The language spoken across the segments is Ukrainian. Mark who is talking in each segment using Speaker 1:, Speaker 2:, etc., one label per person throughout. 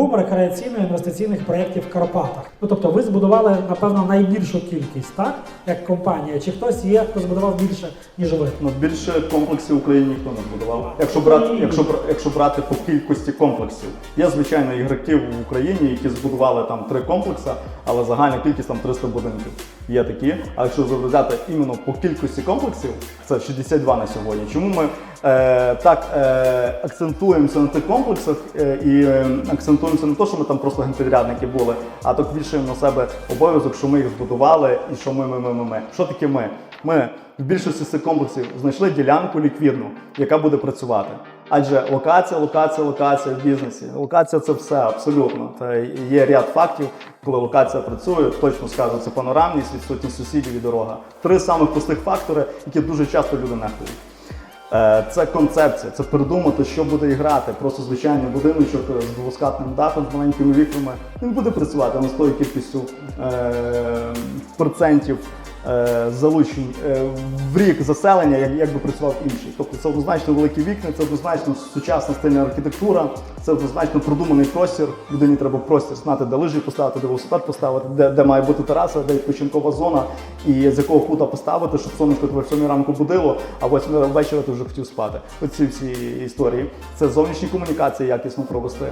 Speaker 1: бум рекреаційно-інвестиційних проєктів в Карпатах. Ну тобто, ви збудували напевно найбільшу кількість, так як компанія. Чи хтось є, хто збудував більше ніж ви?
Speaker 2: Ну, більше комплексів в Україні ніхто не будував. Якщо брати, якщо, якщо брати по кількості комплексів, є звичайно ігроків в Україні, які збудували там три комплекси, але загальна кількість там 300 будинків. Є такі. А якщо взяти іменно по кількості комплексів, це 62 на сьогодні. Чому ми е, так е, акцентуємося на тих комплексах е, і е, акцентуємося на те, що ми там просто генпідрядники були, а так вішаємо на себе обов'язок, що ми їх збудували і що ми, ми, ми, ми, ми. Що таке ми? Ми в більшості цих комплексів знайшли ділянку ліквідну, яка буде працювати. Адже локація, локація, локація в бізнесі. Локація це все абсолютно. Це є ряд фактів, коли локація працює, точно скажу, це панорамність, відсутність сусідів і дорога. Три самих простих фактори, які дуже часто люди нехтують. Е, Це концепція, це придумати, що буде грати. Просто звичайний будиночок з двоскатним дахом, з маленькими вікнами. Він буде працювати але з тою кількістю е, процентів залучень е, в рік заселення, як, би працював інший. Тобто це однозначно великі вікна, це однозначно сучасна стильна архітектура, це однозначно продуманий простір. Людині треба простір знати, де лижі поставити, де велосипед поставити, де, де має бути тераса, де відпочинкова зона, і з якого кута поставити, щоб сонечко тебе в 7 ранку будило, а в 8 вечора ти вже хотів спати. Оці всі історії. Це зовнішні комунікації якісно провести,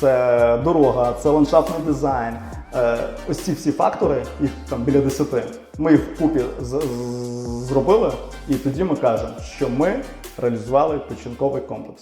Speaker 2: це дорога, це ландшафтний дизайн. Е, ось ці всі фактори, їх там біля 10, ми їх вкупі зробили, і тоді ми кажемо, що ми реалізували печінковий комплекс.